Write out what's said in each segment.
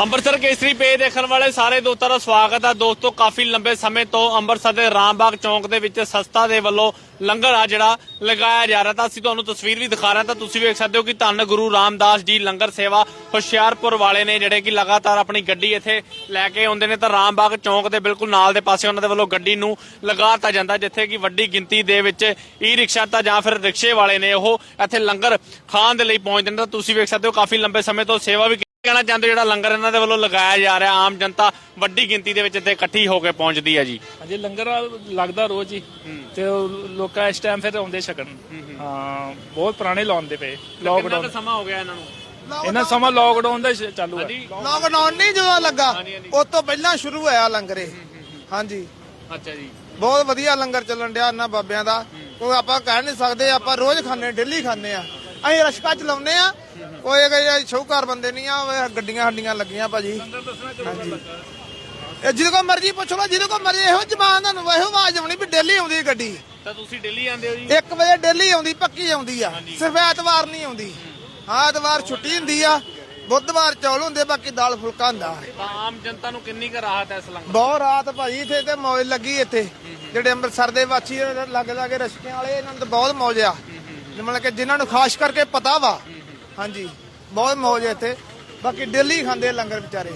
ਅੰਮ੍ਰਿਤਸਰ ਕੇਸਰੀ ਪੇ ਦੇਖਣ ਵਾਲੇ ਸਾਰੇ ਦੋਸਤਾਂ ਦਾ ਸਵਾਗਤ ਹੈ ਦੋਸਤੋ, ਕਾਫੀ ਲੰਬੇ ਸਮੇਂ ਤੋਂ ਅੰਮ੍ਰਿਤਸਰ ਦੇ ਰਾਮਬਾਗ ਚੌਂਕ ਦੇ ਵਿੱਚ ਸਸਤਾ ਦੇ ਵੱਲੋਂ ਲੰਗਰ ਆ ਜਿਹੜਾ ਲਗਾਇਆ ਜਾ ਰਿਹਾ ਤਾਂ ਅਸੀਂ ਤੁਹਾਨੂੰ ਤਸਵੀਰ ਵੀ ਦਿਖਾ ਰਹੇ ਤਾਂ ਤੁਸੀਂ ਵੇਖ ਸਕਦੇ ਹੋ ਕਿ ਧੰਨ ਗੁਰੂ ਰਾਮਦਾਸ ਜੀ ਲੰਗਰ ਸੇਵਾ ਹੁਸ਼ਿਆਰਪੁਰ ਵਾਲੇ ਨੇ, ਜਿਹੜੇ ਕਿ ਲਗਾਤਾਰ ਆਪਣੀ ਗੱਡੀ ਇੱਥੇ ਲੈ ਕੇ ਆਉਂਦੇ ਨੇ ਤਾਂ ਰਾਮਬਾਗ ਚੌਂਕ ਦੇ ਬਿਲਕੁਲ ਨਾਲ ਦੇ ਪਾਸੇ ਉਹਨਾਂ ਦੇ ਵੱਲੋਂ ਗੱਡੀ ਨੂੰ ਲਗਾਤਾ ਜਾਂਦਾ, ਜਿੱਥੇ ਕਿ ਵੱਡੀ ਗਿਣਤੀ ਦੇ ਵਿੱਚ ਈ ਰਿਕਸ਼ਾ ਤਾਂ ਜਾਂ ਫਿਰ ਰਿਕਸ਼ੇ ਵਾਲੇ ਨੇ ਉਹ ਇੱਥੇ ਲੰਗਰ ਖਾਣ ਦੇ ਲਈ ਪਹੁੰਚਦੇ ਨੇ। ਤਾਂ ਤੁਸੀਂ ਵੇਖ ਸਕਦੇ ਹੋ ਕਾਫੀ ਲੰਬੇ ਸਮੇਂ ਤੋਂ ਸੇਵਾ ਵੀ ਕਹਿਣਾ ਚਾਹੁੰਦੇ ਜਿਹੜਾ ਲੰਗਰ ਇਹਨਾਂ ਦੇ ਵੱਲੋਂ ਲਗਾਇਆ ਜਾ ਰਿਹਾ ਆਮ ਜਨਤਾ ਵੱਡੀ ਗਿਣਤੀ ਦੇ ਵਿੱਚ ਇੱਥੇ ਇਕੱਠੀ ਹੋ ਕੇ ਪਹੁੰਚਦੀ ਹੈ ਜੀ। ਹਾਂਜੀ ਲੰਗਰ ਲੱਗਦਾ ਰੋਜ਼ ਹੀ ਤੇ ਉਹ ਲੋਕਾਂ ਇਸ ਟਾਈਮ ਫਿਰ ਆਉਂਦੇ ਛਕਣ। ਹਾਂ ਬਹੁਤ ਪੁਰਾਣੇ ਲਾਉਂਦੇ ਪਏ ਕਿੰਨਾ ਲੋਕਡਾਊਨ ਕੁ ਸਮਾਂ ਹੋ ਗਿਆ ਇਹਨਾਂ ਨੂੰ? ਇਹਨਾਂ ਸਮਾਂ ਲੋਕਡਾਊਨ ਦਾ ਹੀ ਚਾਲੂ ਹੈ। ਹਾਂਜੀ। ਲਾਕਡਾਊਨ ਨਹੀਂ ਜਦੋਂ ਲੱਗਾ ਹਾਂਜੀ, ਹਾਂਜੀ। ਉਸ ਤੋਂ ਪਹਿਲਾਂ ਸ਼ੁਰੂ ਹੋਇਆ ਲੰਗਰ। ਇਹ ਹਾਂਜੀ। ਅੱਛਾ ਜੀ। ਬਹੁਤ ਵਧੀਆ ਲੰਗਰ ਚੱਲਣ ਡਿਆ ਇਹਨਾਂ ਬਾਬਿਆਂ ਦਾ। ਕੋਈ ਆਪਾਂ ਕਹਿ ਨਹੀਂ ਸਕਦੇ ਆਪਾਂ ਰੋਜ਼ ਖਾਂਦੇ ਡੇਲੀ ਖਾਂਦੇ ਆ ਅਸੀਂ ਰਸ਼ਕਾ ਚਲਾਉਂਦੇ ਆ ਕੋਈ ਕੋਈ ਸ਼ੌਕਾਰ ਬੰਦੇ ਨਹੀਂ ਆ ਗੱਡੀਆਂ ਹੱਡੀਆਂ ਲੱਗੀਆਂ ਭਾਜੀ। ਹਾਂਜੀ ਇਹ ਜਿਹਦੇ ਕੋ ਮਰਜ਼ੀ ਪੁੱਛ ਲਓ ਜਿਹਦੇ ਕੋ ਮਰਜ਼ੀ ਇਹੋ ਜ਼ਬਾਨ ਤੁਹਾਨੂੰ ਇਹੋ ਆਵਾਜ਼ ਆਉਣੀ ਵੀ ਡੇਲੀ ਆਉਂਦੀ ਗੱਡੀ। ਤਾਂ ਤੁਸੀਂ ਦਿੱਲੀ ਆਉਂਦੇ ਹੋ ਜੀ? 1 ਵਜੇ ਡੇਲੀ ਆਉਂਦੀ ਪੱਕੀ ਆਉਂਦੀ ਆ। ਸਿਰਫ ਐਤਵਾਰ ਨਹੀਂ ਆਉਂਦੀ। ਹਾਂ ਐਤਵਾਰ ਛੁੱਟੀ ਹੁੰਦੀ ਆ। ਬੁੱਧਵਾਰ ਚੌਲ ਹੁੰਦੇ ਬਾਕੀ ਦਾਲ ਫੁਲਕਾ ਹੁੰਦਾ। ਆਮ ਜਨਤਾ ਨੂੰ ਕਿੰਨੀ ਕੁ ਰਾਹਤ ਹੈ ਇਸ ਲੰਗਰ ਬਹੁਤ ਰਾਤ ਭਾਜੀ ਇੱਥੇ ਤੇ ਮੌਜ ਲੱਗੀ ਇੱਥੇ। ਜਿਹੜੇ ਅੰਮ੍ਰਿਤਸਰ ਦੇ ਵਾਸੀ ਲੱਗ ਲਾਗੇ ਰਸ਼ਕਿਆਂ ਵਾਲੇ ਇਹਨਾਂ ਨੂੰ ਤਾਂ ਬਹੁਤ ਮੌਜ ਆ। ਮਤਲਬ ਕਿ ਜਿਨ੍ਹਾਂ ਨੂੰ ਖਾਸ ਕਰਕੇ ਪਤਾ ਵਾ ਹਾਂਜੀ ਬਹੁਤ ਮੌਜ ਹੈ ਇੱਥੇ। ਬਾਕੀ ਡੇਲੀ ਖਾਂਦੇ ਆ ਲੰਗਰ ਵਿਚਾਰੇ।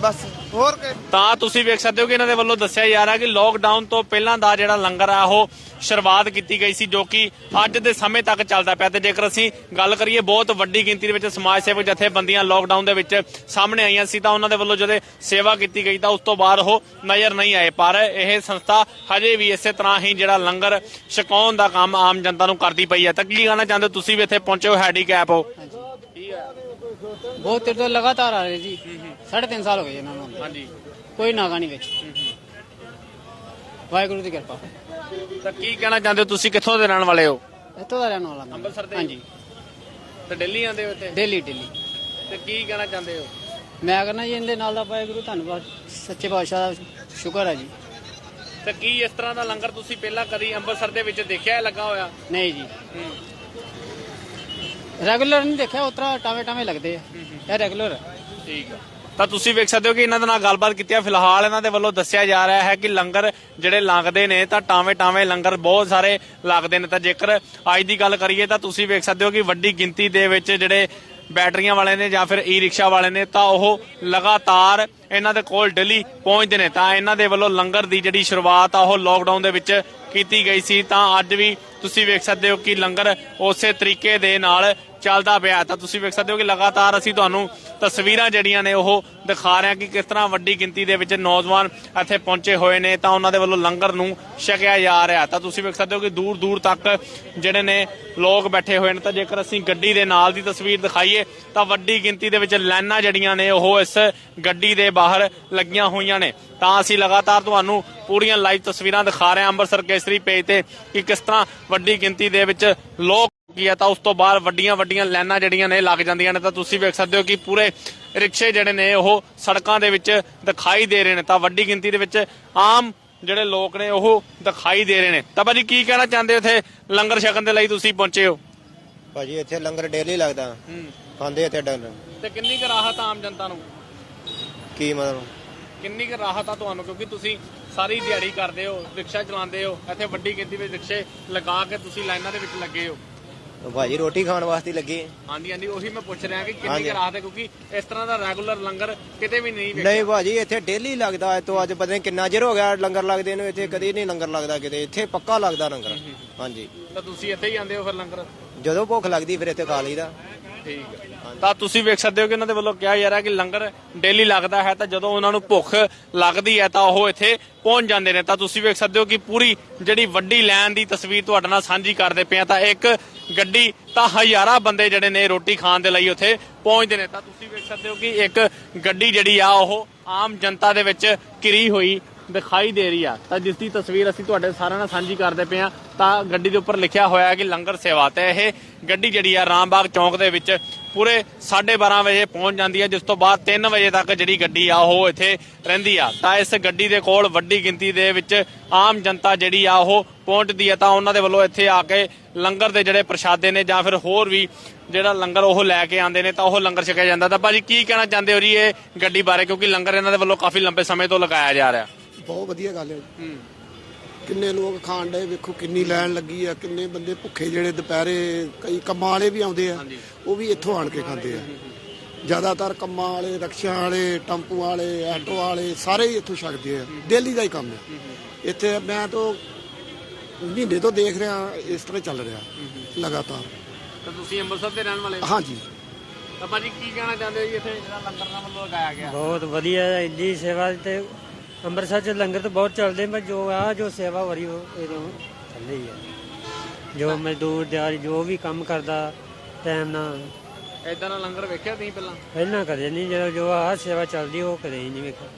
ਬਸ, ਹੋਰ ਕਿ? ਤਾਂ ਤੁਸੀਂ ਵੇਖ ਸਕਦੇ ਹੋ ਕਿ ਇਹਨਾਂ ਦੇ ਵੱਲੋਂ ਦੱਸਿਆ ਜਾ ਰਿਹਾ ਕਿ ਲੋਕਡਾਊਨ ਤੋਂ ਪਹਿਲਾਂ ਦਾ ਜਿਹੜਾ ਲੰਗਰ ਆ, ਉਹ ਸ਼ੁਰੂਆਤ ਕੀਤੀ ਗਈ ਸੀ, ਜੋ ਕਿ ਅੱਜ ਦੇ ਸਮੇਂ ਤੱਕ ਚੱਲਦਾ ਪਿਆ। ਤੇ ਜੇਕਰ ਅਸੀਂ ਗੱਲ ਕਰੀਏ ਬਹੁਤ ਵੱਡੀ ਗਿਣਤੀ ਦੇ ਵਿੱਚ ਸਮਾਜ ਸੇਵਕ ਜਥੇਬੰਦੀਆਂ ਲੋਕਡਾਊਨ ਦੇ ਵਿੱਚ ਸਾਹਮਣੇ ਆਈਆਂ ਸੀ, ਤਾਂ ਉਹਨਾਂ ਦੇ ਵੱਲੋਂ ਜਦੋਂ ਸੇਵਾ ਕੀਤੀ ਗਈ, ਤਾਂ ਉਸ ਤੋਂ ਬਾਅਦ ਉਹ ਨਜ਼ਰ ਨਹੀਂ ਆਏ। ਪਰ ਇਹ ਸੰਸਥਾ ਹਜੇ ਵੀ ਇਸੇ ਤਰ੍ਹਾਂ ਹੀ ਜਿਹੜਾ ਲੰਗਰ ਛਕਾਉਣ ਦਾ ਕੰਮ ਆਮ ਜਨਤਾ ਨੂੰ ਕਰਦੀ ਪਈ ਹੈ। ਤਾਂ ਕੀ ਕਹਿਣਾ ਚਾਹੁੰਦੇ ਹੋ? ਤੁਸੀਂ ਵੀ ਇੱਥੇ ਪਹੁੰਚੇ ਹੋ, ਹੈਂਡੀਕੈਪ ਹੋ। ਬਹੁਤ ਚਿਰ ਤੋਂ ਲਗਾਤਾਰ ਆ ਰਹੇ ਜੀ। ਸਾਢੇ ਤਿੰਨ ਸਾਲ ਹੋ ਗਏ ਜੀ ਇਹਨਾਂ ਨੂੰ। ਹਾਂਜੀ। ਕੋਈ ਨਾਗਾ ਨਹੀਂ ਵਿੱਚ। ਵਾਹਿਗੁਰੂ ਦੀ ਕਿਰਪਾ। ਤਾਂ ਕੀ ਕਹਿਣਾ ਚਾਹੁੰਦੇ ਹੋ? ਤੁਸੀਂ ਕਿੱਥੋਂ ਦੇ ਰਹਿਣ ਵਾਲੇ ਹੋ? ਇੱਥੋਂ ਦਾ ਰਹਿਣ ਵਾਲਾ ਮੈਂ। ਅੰਮ੍ਰਿਤਸਰ ਦੇ? ਹਾਂਜੀ। ਤੇ ਦਿੱਲੀ ਆਉਂਦੇ ਹੋ ਇੱਥੇ? ਡੇਲੀ ਡੇਲੀ ਤੇ ਕੀ ਕਹਿਣਾ ਚਾਹੁੰਦੇ ਹੋ? ਮੈਂ ਕਹਿੰਦਾ ਜੀ ਇਹਦੇ ਨਾਲ ਦਾ ਵਾਹਿਗੁਰੂ ਧੰਨਵਾਦ ਸੱਚੇ ਪਾਤਸ਼ਾਹ ਦਾ ਸ਼ੁਕਰ ਹੈ ਜੀ। ਤੇ ਕੀ ਇਸ ਤਰ੍ਹਾਂ ਦਾ ਲੰਗਰ ਤੁਸੀਂ ਪਹਿਲਾਂ ਕਦੀ ਅੰਮ੍ਰਿਤਸਰ ਦੇ ਵਿੱਚ ਦੇਖਿਆ ਹੈ ਲੱਗਾ ਹੋਇਆ? ਨਹੀਂ ਜੀ। ਰੈਗੂਲਰ ਨਹੀਂ ਦੇਖਿਆ ਉਤਰਾ ਟਾਵੇਂ ਟਾਵੇਂ ਲੱਗਦੇ ਆ। ਇਹ ਰੈਗੂਲਰ ਠੀਕ ਆ। ਤਾਂ ਤੁਸੀਂ ਵੇਖ ਸਕਦੇ ਹੋ ਕਿ ਇਹਨਾਂ ਦੇ ਨਾਲ ਗੱਲਬਾਤ ਕੀਤੀ ਹੈ ਫਿਲਹਾਲ ਇਹਨਾਂ ਦੇ ਵੱਲੋਂ ਦੱਸਿਆ ਜਾ ਰਿਹਾ ਹੈ ਕਿ ਲੰਗਰ ਜਿਹੜੇ ਲੱਗਦੇ ਨੇ ਤਾਂ ਟਾਵੇਂ ਟਾਵੇਂ ਲੰਗਰ ਬਹੁਤ ਸਾਰੇ ਲੱਗਦੇ ਨੇ। ਤਾਂ ਜੇਕਰ ਅੱਜ ਦੀ ਗੱਲ ਕਰੀਏ ਤਾਂ ਤੁਸੀਂ ਵੇਖ ਸਕਦੇ ਹੋ ਕਿ ਵੱਡੀ ਗਿਣਤੀ ਦੇ ਵਿੱਚ ਜਿਹੜੇ ਬੈਟਰੀਆਂ ਵਾਲੇ ਨੇ ਜਾਂ ਫਿਰ ਈ ਰਿਕਸ਼ਾ ਵਾਲੇ ਨੇ ਤਾਂ ਉਹ ਲਗਾਤਾਰ ਇਹਨਾਂ ਦੇ ਕੋਲ ਡੇਲੀ ਪਹੁੰਚਦੇ ਨੇ। ਤਾਂ ਇਹਨਾਂ ਦੇ ਵੱਲੋਂ ਲੰਗਰ ਦੀ ਜਿਹੜੀ ਸ਼ੁਰੂਆਤ ਆ ਉਹ ਲੋਕਡਾਊਨ ਦੇ ਵਿੱਚ ਕੀਤੀ ਗਈ ਸੀ। ਤਾਂ ਅੱਜ ਵੀ ਤੁਸੀਂ ਵੇਖ ਸਕਦੇ ਹੋ ਕਿ ਲੰਗਰ ਉਸੇ ਤਰੀਕੇ ਦੇ ਨਾਲ ਚੱਲਦਾ ਪਿਆ ਤਾਂ ਤੁਸੀਂ ਵੇਖ ਸਕਦੇ ਹੋ ਕਿ ਲਗਾਤਾਰ ਅਸੀਂ ਤੁਹਾਨੂੰ ਤਸਵੀਰਾਂ ਜਿਹੜੀਆਂ ਨੇ ਉਹ ਦਿਖਾ ਰਹੇ ਹਾਂ ਕਿ ਕਿਸ ਤਰ੍ਹਾਂ ਵੱਡੀ ਗਿਣਤੀ ਦੇ ਵਿੱਚ ਨੌਜਵਾਨ ਇੱਥੇ ਪਹੁੰਚੇ ਹੋਏ ਨੇ। ਤਾਂ ਉਹਨਾਂ ਦੇ ਵੱਲੋਂ ਲੰਗਰ ਨੂੰ ਛਕਿਆ ਜਾ ਰਿਹਾ ਤਾਂ ਤੁਸੀਂ ਵੇਖ ਸਕਦੇ ਹੋ ਕਿ ਦੂਰ ਦੂਰ ਤੱਕ ਜਿਹੜੇ ਨੇ ਲੋਕ ਬੈਠੇ ਹੋਏ ਨੇ। ਤਾਂ ਜੇਕਰ ਅਸੀਂ ਗੱਡੀ ਦੇ ਨਾਲ ਦੀ ਤਸਵੀਰ ਦਿਖਾਈਏ, ਤਾਂ ਵੱਡੀ ਗਿਣਤੀ ਦੇ ਵਿੱਚ ਲਾਈਨਾਂ ਜਿਹੜੀਆਂ ਨੇ ਉਹ ਇਸ ਗੱਡੀ ਦੇ ਬਾਹਰ ਲੱਗੀਆਂ ਹੋਈਆਂ ਨੇ। ਤਾਂ ਅਸੀਂ ਲਗਾਤਾਰ ਤੁਹਾਨੂੰ ਪੂਰੀਆਂ ਲਾਈਵ ਤਸਵੀਰਾਂ ਦਿਖਾ ਰਹੇ ਹਾਂ। ਅੰਮ੍ਰਿਤਸਰ ਕੇਸਰੀ ਪੇਜ ਤੇ ਕਿ ਕਿਸ ਤਰ੍ਹਾਂ ਵੱਡੀ ਗਿਣਤੀ ਦੇ ਵਿੱਚ ਲੋਕ ਕੀ ਹੈ ਤਾਂ ਉਸ ਤੋਂ ਬਾਅਦ ਵੱਡੀਆਂ ਵੱਡੀਆਂ ਲਾਈਨਾਂ ਜਿਹੜੀਆਂ ਨੇ ਲੱਗ ਜਾਂਦੀਆਂ ਨੇ ਤਾਂ ਤੁਸੀਂ ਵੇਖ ਸਕਦੇ ਹੋ ਕਿ ਪੂਰੇ ਰਿਕਸ਼ੇ ਜਿਹੜੇ ਨੇ ਉਹ ਸੜਕਾਂ ਦੇ ਵਿੱਚ ਦਿਖਾਈ ਦੇ ਰਹੇ ਨੇ ਤਾਂ ਵੱਡੀ ਗਿਣਤੀ ਦੇ ਵਿੱਚ ਆਮ ਜਿਹੜੇ ਲੋਕ ਨੇ ਉਹ ਦਿਖਾਈ ਦੇ ਰਹੇ ਨੇ। ਤਾਂ ਭਾਜੀ ਕੀ ਕਹਿਣਾ ਚਾਹੁੰਦੇ ਹੋ ਇੱਥੇ ਲੰਗਰ ਛਕਣ ਦੇ ਲਈ ਤੁਸੀਂ ਪਹੁੰਚੇ ਹੋ? ਭਾਜੀ ਇੱਥੇ ਲੰਗਰ ਡੇਲੀ ਲੱਗਦਾ। ਖਾਂਦੇ ਇੱਥੇ ਡੰਗਰ ਤੇ ਕਿੰਨੀ ਕੁ ਰਾਹਤ ਆਮ ਜਨਤਾ ਨੂੰ? ਕੀ ਮਤਲਬ? ਕਿੰਨੀ ਕੁ ਰਾਹਤ ਆ ਤੁਹਾਨੂੰ? ਕਿਉਂਕਿ ਤੁਸੀਂ ਸਾਰੀ ਦਿਹਾੜੀ ਕਰਦੇ ਹੋ ਰਿਕਸ਼ਾ ਚਲਾਉਂਦੇ ਹੋ ਇੱਥੇ ਵੱਡੀ ਗਿਣਤੀ ਵਿੱਚ ਰਿਕਸ਼ੇ ਲਗਾ ਕੇ ਤੁਸੀਂ ਲਾਈਨਾਂ ਦੇ ਵਿੱਚ ਲੱਗੇ ਹੋ। ਭਾਜੀ ਰੋਟੀ ਖਾਣ ਵਾਸਤੇ ਲੱਗੇ। ਹਾਂਜੀ ਹਾਂਜੀ ਉਹੀ ਮੈਂ ਪੁੱਛ ਰਿਹਾ ਕਿ ਕਿੰਨੀ ਹਾਂਜੀ। ਕੁ ਰਾਹਤ ਹੈ ਕਿਉਂਕਿ ਇਸ ਤਰ੍ਹਾਂ ਦਾ ਰੈਗੂਲਰ ਲੰਗਰ ਕਿਤੇ ਵੀ ਨਹੀਂ ਵੇਖਿਆ। ਨਹੀਂ ਭਾਜੀ ਇੱਥੇ ਡੇਲੀ ਲੱਗਦਾ ਅੱਜ ਤੋਂ ਅੱਜ ਪਤਾ ਨਹੀਂ ਕਿੰਨਾ ਚਿਰ ਹੋ ਗਿਆ ਲੰਗਰ ਲੱਗਦੇ ਨੂੰ ਇੱਥੇ ਕਦੀ ਨਹੀਂ ਲੰਗਰ ਲੱਗਦਾ ਕਿਤੇ ਇੱਥੇ ਪੱਕਾ ਲੱਗਦਾ ਲੰਗਰ। ਹਾਂਜੀ। ਤਾਂ ਤੁਸੀਂ ਇੱਥੇ ਹੀ ਆਉਂਦੇ ਹੋ ਫਿਰ ਲੰਗਰ? ਜਦੋਂ ਭੁੱਖ ਲੱਗਦੀ ਫਿਰ ਇੱਥੇ ਖਾ ਲਈਦਾ। ਠੀਕ ਹੈ। ਤਾਂ ਤੁਸੀਂ ਵੇਖ ਸਕਦੇ ਹੋ ਕਿ ਇਹਨਾਂ ਦੇ ਵੱਲੋਂ ਕਿਹਾ ਜਾ ਰਿਹਾ ਕਿ ਲੰਗਰ ਡੇਲੀ ਲੱਗਦਾ ਹੈ ਤਾਂ ਜਦੋਂ ਉਹਨਾਂ ਨੂੰ ਭੁੱਖ ਲੱਗਦੀ ਹੈ ਤਾਂ ਉਹ ਇੱਥੇ ਪਹੁੰਚ ਜਾਂਦੇ ਨੇ। ਤਾਂ ਤੁਸੀਂ ਵੇਖ ਸਕਦੇ ਹੋ ਕਿ ਪੂਰੀ ਜਿਹੜੀ ਵੱਡੀ ਲਾਈਨ ਦੀ ਤਸਵੀਰ ਤੁਹਾਡੇ ਨਾਲ ਸਾਂਝੀ ਕਰਦੇ ਪਏ ਆ ਤਾਂ ਇੱਕ ਗੱਡੀ, ਤਾਂ ਹਜ਼ਾਰਾਂ ਬੰਦੇ ਜਿਹੜੇ ਨੇ ਰੋਟੀ ਖਾਣ ਦੇ ਲਈ ਉੱਥੇ ਪਹੁੰਚਦੇ ਨੇ। ਤਾਂ ਤੁਸੀਂ ਵੇਖ ਸਕਦੇ ਹੋ ਕਿ ਇੱਕ ਗੱਡੀ ਜਿਹੜੀ ਆ, ਉਹ ਆਮ ਜਨਤਾ ਦੇ ਵਿੱਚ ਘਿਰੀ ਹੋਈ ਦਿਖਾਈ ਦੇ ਰਹੀ ਆ। ਤਾਂ ਜਿਸ ਦੀ ਤਸਵੀਰ ਅਸੀਂ ਤੁਹਾਡੇ ਸਾਰਿਆਂ ਨਾਲ ਸਾਂਝੀ ਕਰਦੇ ਪਏ ਆ ਤਾਂ ਗੱਡੀ ਦੇ ਉੱਪਰ ਲਿਖਿਆ ਹੋਇਆ ਹੈ ਕਿ ਲੰਗਰ ਸੇਵਾ ਤੇ ਇਹ ਗੱਡੀ ਜਿਹੜੀ ਆ, ਰਾਮਬਾਗ ਚੌਂਕ ਦੇ ਵਿੱਚ ਪੂਰੇ 12:30 ਵਜੇ ਪਹੁੰਚ ਜਾਂਦੀ ਹੈ ਜਿਸ ਤੋਂ ਬਾਅਦ 3 ਵਜੇ ਤੱਕ ਜਿਹੜੀ ਗੱਡੀ ਆ, ਉਹ ਇੱਥੇ ਰਹਿੰਦੀ ਆ। ਤਾਂ ਇਸ ਗੱਡੀ ਦੇ ਕੋਲ ਵੱਡੀ ਗਿਣਤੀ ਦੇ ਵਿੱਚ ਆਮ ਜਨਤਾ ਜਿਹੜੀ ਆ, ਉਹ ਪਹੁੰਚਦੀ ਹੈ ਤਾਂ ਉਹਨਾਂ ਦੇ ਵੱਲੋਂ ਇੱਥੇ ਆ ਕੇ ਲੰਗਰ ਦੇ ਜਿਹੜੇ ਪ੍ਰਸ਼ਾਦੇ ਨੇ ਜਾਂ ਫਿਰ ਹੋਰ ਵੀ ਜਿਹੜਾ ਲੰਗਰ ਉਹ ਲੈ ਕੇ ਆਉਂਦੇ ਨੇ ਤਾਂ ਉਹ ਲੰਗਰ ਛਕਿਆ ਜਾਂਦਾ। ਤਾਂ ਭਾਜੀ ਕੀ ਕਹਿਣਾ ਚਾਹੁੰਦੇ ਹੋ ਜੀ ਇਹ ਗੱਡੀ ਬਾਰੇ? ਕਿਉਂਕਿ ਲੰਗਰ ਇਹਨਾਂ ਦੇ ਵੱਲੋਂ ਕਾਫੀ ਲੰਬੇ ਸਮੇਂ ਤੋਂ ਲਗਾਇਆ ਜਾ ਰਿਹਾ। ਬਹੁਤ ਵਧੀਆ ਗੱਲ ਹੈ ਜੀ। ਕਿੰਨੇ ਲੋਕ ਖਾਣ ਡਏ ਵੇਖੋ ਕਿੰਨੀ ਲਾਈਨ ਲੱਗੀ ਆ ਕਿੰਨੇ ਬੰਦੇ ਭੁੱਖੇ ਜਿਹੜੇ ਦੁਪਹਿਰੇ ਕਈ ਕੰਮਾਂ ਵਾਲੇ ਵੀ ਆਉਂਦੇ ਆ ਉਹ ਵੀ ਇੱਥੋਂ ਆਣ ਕੇ ਖਾਂਦੇ ਆ। ਜ਼ਿਆਦਾਤਰ ਕੰਮਾਂ ਵਾਲੇ ਰਕਸ਼ਿਆਂ ਵਾਲੇ ਟੈਂਪੂ ਵਾਲੇ ਆਟੋ ਵਾਲੇ ਸਾਰੇ ਹੀ ਇੱਥੋਂ ਛਕਦੇ ਆ। ਡੇਲੀ ਦਾ ਹੀ ਕੰਮ ਹੈ। ਇੱਥੇ ਮੈਂ ਤਾਂ ਮਹੀਨੇ ਤੋਂ ਦੇਖ ਰਿਹਾ ਇਸ ਤਰ੍ਹਾਂ ਚੱਲ ਰਿਹਾ ਲਗਾਤਾਰ। ਤਾਂ ਤੁਸੀਂ ਅੰਮ੍ਰਿਤਸਰ ਦੇ ਰਹਿਣ ਵਾਲੇ ਹਾਂਜੀ। ਤਾਂ ਭਾਜੀ ਕੀ ਕਹਿਣਾ ਚਾਹੁੰਦੇ ਹੋ ਜੀ ਇੱਥੇ ਜਿਹੜਾ ਲੰਗਰ ਨਾਲ ਵੱਲੋਂ ਲਗਾਇਆ ਗਿਆ? ਬਹੁਤ ਵਧੀਆ ਹੈ ਇੰਨੀ ਸੇਵਾ ਤੇ ਅੰਮ੍ਰਿਤਸਰ ਚ ਲੰਗਰ ਤਾਂ ਬਹੁਤ ਚੱਲਦੇ ਪਰ ਜੋ ਆ ਜੋ ਸੇਵਾ ਵਰੀ ਉਹ ਚੱਲ ਰਹੀ ਹੈ ਜੋ ਮਜ਼ਦੂਰ ਦਿਹਾੜੀ ਜੋ ਵੀ ਕੰਮ ਕਰਦਾ ਟਾਈਮ ਨਾਲ। ਇਦਾਂ ਦਾ ਲੰਗਰ ਵੇਖਿਆ ਤੁਸੀਂ ਪਹਿਲਾਂ? ਪਹਿਲਾਂ ਕਦੇ ਨਹੀਂ ਜਦੋਂ ਜੋ ਆ ਸੇਵਾ ਚੱਲਦੀ ਉਹ ਕਦੇ ਹੀ ਨਹੀਂ ਵੇਖਿਆ।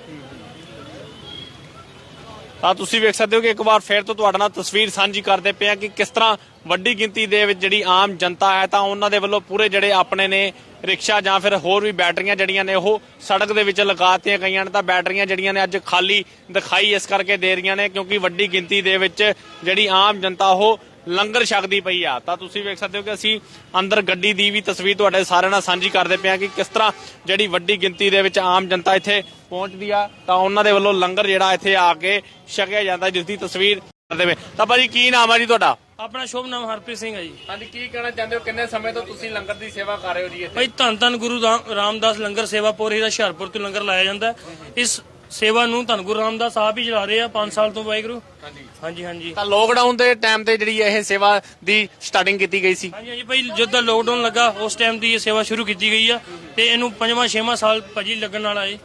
ਤਾਂ ਤੁਸੀਂ ਵੇਖ ਸਕਦੇ ਹੋ ਕਿ ਇੱਕ ਵਾਰ ਫੇਰ ਤੋਂ ਤੁਹਾਡੇ ਨਾਲ ਤਸਵੀਰ ਸਾਂਝੀ ਕਰਦੇ ਪਏ ਆ ਕਿ ਕਿਸ ਤਰ੍ਹਾਂ ਵੱਡੀ ਗਿਣਤੀ ਦੇ ਵਿੱਚ ਜਿਹੜੀ ਆਮ ਜਨਤਾ ਹੈ ਤਾਂ ਉਹਨਾਂ ਦੇ ਵੱਲੋਂ ਪੂਰੇ ਜਿਹੜੇ ਆਪਣੇ ਨੇ ਰਿਕਸ਼ਾ ਜਾਂ ਫਿਰ ਹੋਰ ਵੀ ਬੈਟਰੀਆਂ ਜਿਹੜੀਆਂ ਨੇ ਉਹ ਸੜਕ ਦੇ ਵਿੱਚ ਲਗਾਤੀਆਂ ਗਈਆਂ ਨੇ ਤਾਂ ਬੈਟਰੀਆਂ ਜਿਹੜੀਆਂ ਨੇ ਅੱਜ ਖਾਲੀ ਦਿਖਾਈ ਇਸ ਕਰਕੇ ਦੇ ਰਹੀਆਂ ਨੇ ਕਿਉਂਕਿ ਵੱਡੀ ਗਿਣਤੀ ਦੇ ਵਿੱਚ ਜਿਹੜੀ ਆਮ ਜਨਤਾ ਉਹ ਲੰਗਰ ਛਕਦੀ ਪਈ ਆ। ਤਾਂ ਤੁਸੀਂ ਵੇਖ ਸਕਦੇ ਹੋ ਕਿ ਅਸੀਂ ਅੰਦਰ ਗੱਡੀ ਦੀ ਵੀ ਤਸਵੀਰ ਤੁਹਾਡੇ ਸਾਰਿਆਂ ਨਾਲ ਸਾਂਝੀ ਕਰਦੇ ਪਏ ਆ ਕਿ ਕਿਸ ਤਰ੍ਹਾਂ ਜਿਹੜੀ ਵੱਡੀ ਗਿਣਤੀ ਦੇ ਵਿੱਚ ਆਮ ਜਨਤਾ ਇੱਥੇ ਪਹੁੰਚਦੀ ਆ। ਤਾਂ ਉਹਨਾਂ ਦੇ ਵੱਲੋਂ ਲੰਗਰ ਜਿਹੜਾ ਇੱਥੇ ਆ ਕੇ ਛਕਿਆ ਜਾਂਦਾ ਜਿਸ ਦੀ ਤਸਵੀਰ ਕਰਦੇ ਪਏ। ਤਾਂ ਭਾਜੀ ਕੀ ਨਾਮ ਆ ਜੀ ਤੁਹਾਡਾ? ਆਪਣਾ ਸ਼ੁਭ ਨਾਮ ਹਰਪ੍ਰੀਤ ਸਿੰਘ ਹੈ ਜੀ। ਹਾਂਜੀ ਕੀ ਕਹਿਣਾ ਚਾਹੁੰਦੇ ਹੋ? ਕਿੰਨੇ ਸਮੇਂ ਤੋਂ ਤੁਸੀਂ ਲੰਗਰ ਦੀ ਸੇਵਾ ਕਰ ਰਹੇ ਹੋ ਜੀ ਇੱਥੇ? ਭਾਈ ਧੰਨ ਧੰਨ ਗੁਰੂ ਰਾਮ- ਰਾਮਦਾਸ ਲੰਗਰ ਸੇਵਾ ਪੋਰੀ ਦਾ ਹੁਸ਼ਿਆਰਪੁਰ ਤੋਂ ਲੰਗਰ ਲਾਇਆ ਜਾਂਦਾ। ਇਸ ਸੇਵਾ ਨੂੰ ਧੰਨ ਗੁਰੂ ਰਾਮਦਾਸ ਆਪ ਹੀ ਚਲਾ ਰਹੇ ਆ 5 ਸਾਲ ਤੋਂ ਵਾਹਿਗੁਰੂ। ਹਾਂਜੀ। ਹਾਂਜੀ ਹਾਂਜੀ। ਤਾਂ ਲੋਕਡਾਊਨ ਦੇ ਟਾਈਮ ਤੇ ਜਿਹੜੀ ਇਹ ਸੇਵਾ ਦੀ ਸਟਾਰਟਿੰਗ ਕੀਤੀ ਗਈ ਸੀ? ਹਾਂਜੀ ਹਾਂਜੀ ਭਾਈ ਜਦੋਂ ਲੋਕਡਾਊਨ ਲੱਗਾ ਉਸ ਟਾਈਮ ਦੀ ਇਹ ਸੇਵਾ ਸ਼ੁਰੂ ਕੀਤੀ ਗਈ ਆ ਤੇ ਇਹਨੂੰ ਪੰਜਵਾਂ ਛੇਵਾਂ ਸਾਲ ਭਾਜੀ ਲੱਗਣ ਵਾਲਾ ਏ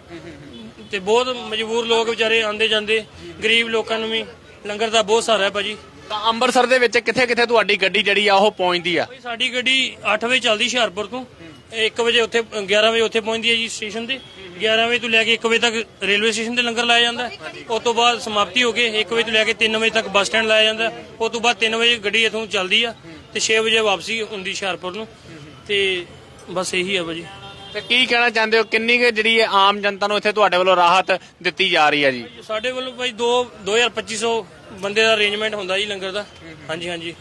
ਤੇ ਬਹੁਤ ਮਜਬੂਰ ਲੋਕ ਵਿਚਾਰੇ ਆਂਦੇ ਜਾਂਦੇ ਗਰੀਬ ਲੋਕਾਂ ਨੂੰ ਵੀ ਲੰਗਰ ਦਾ ਬਹੁਤ ਸਹਾਰਾ ਹੈ ਭਾਜੀ। ਤਾਂ ਅੰਮ੍ਰਿਤਸਰ ਦੇ ਵਿੱਚ ਕਿੱਥੇ ਕਿੱਥੇ ਤੁਹਾਡੀ ਗੱਡੀ ਜਿਹੜੀ ਆ ਉਹ ਪਹੁੰਚਦੀ ਆ? ਭਾਈ ਸਾਡੀ ਗੱਡੀ 8 ਵਜੇ ਚੱਲਦੀ ਹੁਸ਼ਿਆਰਪੁਰ ਤੋਂ 1 ਵਜੇ ਉੱਥੇ 11 ਵਜੇ ਉੱਥੇ ਪਹੁੰਚਦੀ ਹੈ ਜੀ ਸਟੇਸ਼ਨ ਤੇ। 11 ਵਜੇ ਤੋਂ ਲੈ ਕੇ 1 ਵਜੇ ਤੱਕ ਰੇਲਵੇ ਸਟੇਸ਼ਨ ਤੇ ਲੰਗਰ ਲਾਇਆ ਜਾਂਦਾ। ਉਸ ਤੋਂ ਬਾਅਦ ਸਮਾਪਤੀ ਹੋ ਕੇ 1 ਵਜੇ ਤੋਂ ਲੈ ਕੇ 3 ਵਜੇ ਤੱਕ ਬੱਸ ਸਟੈਂਡ ਲਾਇਆ ਜਾਂਦਾ। ਉਸ ਤੋਂ ਬਾਅਦ 3 ਵਜੇ ਗੱਡੀ ਇਥੋਂ ਚੱਲਦੀ ਆ ਤੇ 6 ਵਜੇ ਵਾਪਸੀ ਹੁੰਦੀ ਹੁਸ਼ਿਆਰਪੁਰ ਨੂੰ। ਤੇ ਬਸ ਇਹੀ ਆ ਭਾਜੀ। ਤੇ ਕੀ ਕਹਿਣਾ ਚਾਹੁੰਦੇ ਹੋ? ਕਿੰਨੀ ਕੁ ਜਿਹੜੀ ਇਹ ਆਮ ਜਨਤਾ ਨੂੰ ਇੱਥੇ ਤੁਹਾਡੇ ਵੱਲੋਂ ਰਾਹਤ ਦਿੱਤੀ ਜਾ ਰਹੀ ਹੈ ਜੀ? ਸਾਡੇ ਵੱਲੋਂ ਭਾਈ 2 2250 ਬੰਦੇ ਦਾ ਅਰੇਂਜਮੈਂਟ ਹੁੰਦਾ ਜੀ ਲੰਗਰ ਦਾ। ਹਾਂਜੀ ਹਾਂਜੀ।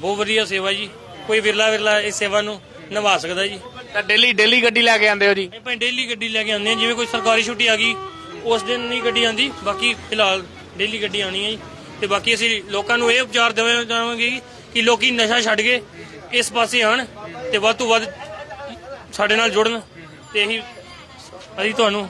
ਬਹੁਤ ਵਧੀਆ ਸੇਵਾ ਜੀ। ਕੋਈ ਵਿਰਲਾ ਵਿਰਲਾ ਇਸ ਸੇਵਾ ਨੂੰ ਨਿਭਾ ਸਕਦਾ ਜੀ। ਤਾਂ ਡੇਲੀ ਡੇਲੀ ਗੱਡੀ ਲੈ ਕੇ ਆਉਂਦੇ ਹੋ ਜੀ? ਭਾਈ ਡੇਲੀ ਗੱਡੀ ਲੈ ਕੇ ਆਉਂਦੇ ਹਾਂ ਜਿਵੇਂ ਕੋਈ ਸਰਕਾਰੀ ਛੁੱਟੀ ਆ ਗਈ ਉਸ ਦਿਨ ਨਹੀਂ ਗੱਡੀ ਆਂਦੀ ਬਾਕੀ ਫਿਲਹਾਲ ਡੇਲੀ ਗੱਡੀ ਆਣੀ ਹੈ ਜੀ। ਤੇ ਬਾਕੀ ਅਸੀਂ ਲੋਕਾਂ ਨੂੰ ਇਹ ਉਪਚਾਰ ਦੇਵਾਂ ਜਾਵਾਂਗੇ ਕਿ ਲੋਕੀ ਨਸ਼ਾ ਛੱਡ ਕੇ ਇਸ ਪਾਸੇ ਆਣ ਤੇ ਵੱਧ ਤੋਂ ਵੱਧ ਸਾਡੇ ਨਾਲ ਜੁੜਨ ਤੇ ਇਹੀ ਅਸੀਂ ਤੁਹਾਨੂੰ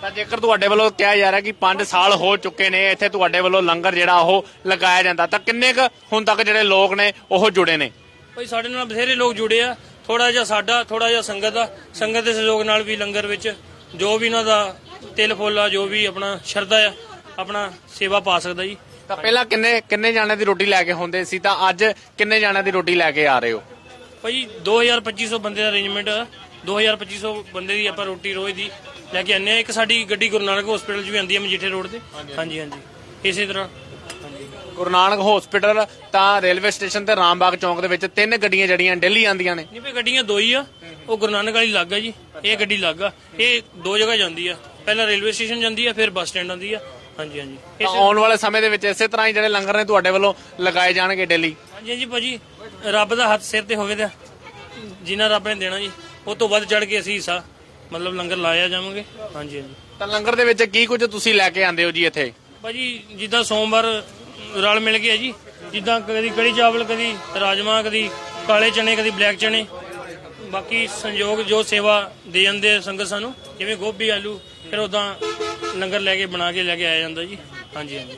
ਤਾਂ ਜੇਕਰ ਤੁਹਾਡੇ ਵੱਲੋਂ ਕਿਹਾ ਜਾ ਰਿਹਾ ਕਿ 5 ਸਾਲ ਹੋ ਚੁੱਕੇ ਨੇ ਇੱਥੇ ਤੁਹਾਡੇ ਵੱਲੋਂ ਲੰਗਰ ਜਿਹੜਾ ਉਹ ਲਗਾਇਆ ਜਾਂਦਾ ਤਾਂ ਕਿੰਨੇ ਕੁ ਹੁਣ ਤੱਕ ਜਿਹੜੇ ਲੋਕ ਨੇ ਉਹ ਜੁੜੇ ਨੇ? ਭਾਈ ਸਾਡੇ ਨਾਲ ਬਥੇਰੇ ਲੋਕ ਜੁੜੇ ਆ। ਥੋੜਾ ਜਿਹਾ ਸਾਡਾ ਥੋੜਾ ਜਿਹਾ ਸੰਗਤ ਦਾ ਸੰਗਤ ਦੇ ਸਹਿਯੋਗ ਨਾਲ ਵੀ ਲੰਗਰ ਵਿੱਚ ਜੋ ਵੀ ਇਹਨਾਂ ਦਾ ਤਿਲ ਫੁੱਲ ਆ ਜੋ ਵੀ ਆਪਣਾ ਸ਼ਰਧਾ ਆ ਆਪਣਾ ਸੇਵਾ ਪਾ ਸਕਦਾ ਜੀ। ਤਾਂ ਪਹਿਲਾਂ ਕਿੰਨੇ ਕਿੰਨੇ ਜਾਣਿਆਂ ਦੀ ਰੋਟੀ ਲੈ ਕੇ ਹੁੰਦੇ ਸੀ? ਤਾਂ ਅੱਜ ਕਿੰਨੇ ਜਾਣਿਆਂ ਦੀ ਰੋਟੀ ਲੈ ਕੇ ਆ ਰਹੇ ਹੋ? ਭਾਈ 2250 ਬੰਦੇ ਦਾ ਅਰੇਂਜਮੈਂਟ ਆ। 2250 ਬੰਦੇ ਦੀ ਆਪਾਂ ਰੋਟੀ ਰੋਜ਼ ਦੀ ਲੈ ਕੇ ਆਨੇ ਆ। ਇੱਕ ਸਾਡੀ ਗੱਡੀ ਗੁਰੂ ਨਾਨਕ ਹਸਪੀਟਲ 'ਚ ਵੀ ਆਉਂਦੀ ਹੈ ਮਜੀਠੇ ਰੋਡ ਤੇ। ਹਾਂਜੀ ਹਾਂਜੀ। ਇਸੇ ਤਰ੍ਹਾਂ। ਗੁਰੂ ਨਾਨਕ ਹਸਪੀਟਲ ਤਾਂ ਰੇਲਵੇ ਸਟੇਸ਼ਨ ਤੇ ਰਾਮਬਾਗ ਚੌਂਕ ਦੇ ਵਿੱਚ ਤਿੰਨ ਗੱਡੀਆਂ ਜਿਹੜੀਆਂ ਡੇਲੀ ਆਉਂਦੀਆਂ ਨੇ। ਨਹੀਂ ਭਾਈ ਗੱਡੀਆਂ ਦੋ ਹੀ ਆ। ਉਹ ਗੁਰੂ ਨਾਨਕ ਵਾਲੀ ਲੱਗ ਆ ਜੀ। ਇਹ ਗੱਡੀ ਲੱਗ ਆ। ਇਹ ਦੋ ਜਗ੍ਹਾ ਜਾਂਦੀ ਆ। ਪਹਿਲਾਂ ਰੇਲਵੇ ਸਟੇਸ਼ਨ ਜਾਂਦੀ ਆ ਫਿਰ ਬੱਸ ਸਟੈਂਡ ਆਉਂਦੀ ਆ। ਹਾਂਜੀ ਹਾਂਜੀ। ਤਾਂ ਆਉਣ ਵਾਲੇ ਸਮੇਂ ਦੇ ਵਿੱਚ ਇਸੇ ਤਰ੍ਹਾਂ ਹੀ ਜਿਹੜੇ ਲੰਗਰ ਨੇ ਤੁਹਾਡੇ ਵੱਲੋਂ ਲਗਾਏ ਜਾਣਗੇ ਡੇਲੀ। ਹਾਂਜੀ ਹਾਂਜੀ ਭਾਜੀ ਰੱਬ ਦਾ ਹੱਥ ਸਿਰ ਤੇ ਹੋਵੇ ਤਾਂ ਜਿੰਨਾ ਰੱਬ ਨੇ ਦੇਣਾ ਜੀ ਉਹ ਤੋਂ ਵੱਧ ਚੜ ਕੇ ਅਸੀਂ ਹਿੱਸਾ ਮਤਲਬ ਲੰਗਰ ਲਾਇਆ ਜਾਵਾਂਗੇ। ਹਾਂਜੀ ਹਾਂਜੀ। ਤਾਂ ਲੰਗਰ ਦੇ ਵਿੱਚ ਕੀ ਕੁਝ ਤੁਸੀਂ ਲੈ ਕੇ ਆਉਂਦੇ ਹੋ ਜੀ ਇੱਥੇ? ਭਾਜੀ ਜਿੱਦਾਂ ਸੋਮਵਾਰ ਰਲ ਮਿਲ ਗਿਆ ਜੀ। ਜਿੱਦਾਂ ਕਦੀ ਕੜੀ ਚਾਵਲ, ਕਦੀ ਰਾਜਮਾ, ਕਦੀ ਕਾਲੇ ਚਨੇ, ਕਦੀ ਬਲੈਕ ਚਨੇ। ਬਾਕੀ ਸੰਯੋਗ ਜੋ ਸੇਵਾ ਦੇ ਜਾਂਦੇ ਆ ਸੰਗਤ ਸਾਨੂੰ, ਜਿਵੇਂ ਗੋਭੀ, ਆਲੂ, ਫਿਰ ਉਦਾਂ ਲੰਗਰ ਲੈ ਕੇ ਬਣਾ ਕੇ ਲੈ ਕੇ ਆਇਆ ਜਾਂਦਾ ਜੀ। ਹਾਂਜੀ ਹਾਂਜੀ।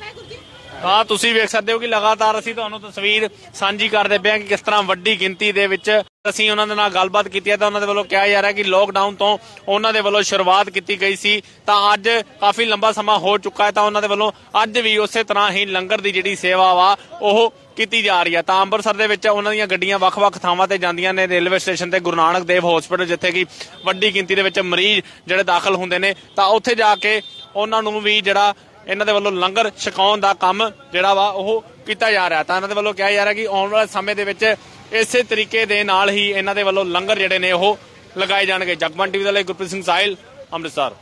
ਹਾਂ, ਤੁਸੀਂ ਵੇਖ ਸਕਦੇ ਹੋ ਕਿ ਲਗਾਤਾਰ ਅਸੀਂ ਤੁਹਾਨੂੰ ਤਸਵੀਰ ਸਾਂਝੀ ਕਰਦੇ ਪਏ ਹਾਂ ਕਿ ਕਿਸ ਤਰ੍ਹਾਂ ਵੱਡੀ ਗਿਣਤੀ ਦੇ ਵਿੱਚ ਅਸੀਂ ਉਹਨਾਂ ਦੇ ਨਾਲ ਗੱਲਬਾਤ ਕੀਤੀ ਹੈ ਤਾਂ ਉਹਨਾਂ ਦੇ ਵੱਲੋਂ ਕਿਹਾ ਜਾ ਰਿਹਾ ਕਿ ਲੋਕਡਾਊਨ ਤੋਂ ਉਹਨਾਂ ਦੇ ਵੱਲੋਂ ਸ਼ੁਰੂਆਤ ਕੀਤੀ ਗਈ ਸੀ। ਤਾਂ ਅੱਜ ਕਾਫੀ ਲੰਬਾ ਸਮਾਂ ਹੋ ਚੁੱਕਾ ਹੈ ਤਾਂ ਉਹਨਾਂ ਦੇ ਵੱਲੋਂ ਅੱਜ ਵੀ ਉਸੇ ਤਰ੍ਹਾਂ ਹੀ ਲੰਗਰ ਦੀ ਜਿਹੜੀ ਸੇਵਾ ਵਾ, ਉਹ ਕੀਤੀ ਜਾ ਰਹੀ ਹੈ। ਤਾਂ ਅੰਮ੍ਰਿਤਸਰ ਦੇ ਵਿੱਚ ਉਹਨਾਂ ਦੀਆਂ ਗੱਡੀਆਂ ਵੱਖ-ਵੱਖ ਥਾਵਾਂ ਤੇ ਜਾਂਦੀਆਂ ਨੇ। ਰੇਲਵੇ ਸਟੇਸ਼ਨ ਤੇ ਗੁਰੂ ਨਾਨਕ ਦੇਵ ਹਸਪੀਟਲ ਜਿੱਥੇ ਕਿ ਵੱਡੀ ਗਿਣਤੀ ਦੇ ਵਿੱਚ ਮਰੀਜ਼ ਜਿਹੜੇ ਦਾਖਲ ਹੁੰਦੇ ਨੇ। ਤਾਂ ਉੱਥੇ ਜਾ ਕੇ ਉਹਨਾਂ ਨੂੰ ਵੀ ਜਿਹੜਾ ਇਹਨਾਂ ਦੇ ਵੱਲੋਂ ਲੰਗਰ ਛਕਾਉਣ ਦਾ ਕੰਮ ਜਿਹੜਾ ਵਾ, ਉਹ ਕੀਤਾ ਜਾ ਰਿਹਾ। ਤਾਂ ਇਹਨਾਂ ਦੇ ਵੱਲੋਂ ਕਿਹਾ ਜਾ ਰਿਹਾ ਕਿ ਆਉਣ ਵਾਲੇ ਸਮੇਂ ਦੇ ਵਿੱਚ ਇਸੇ ਤਰੀਕੇ ਦੇ ਨਾਲ ਹੀ ਇਹਨਾਂ ਦੇ ਵੱਲੋਂ ਲੰਗਰ ਜਿਹੜੇ ਨੇ ਉਹ ਲਗਾਏ ਜਾਣਗੇ। ਜਗਮਨ ਟੀਵੀ ਦੇ ਲਈ ਗੁਰਪ੍ਰੀਤ ਸਿੰਘ ਸਾਹਿਲ, ਅੰਮ੍ਰਿਤਸਰ।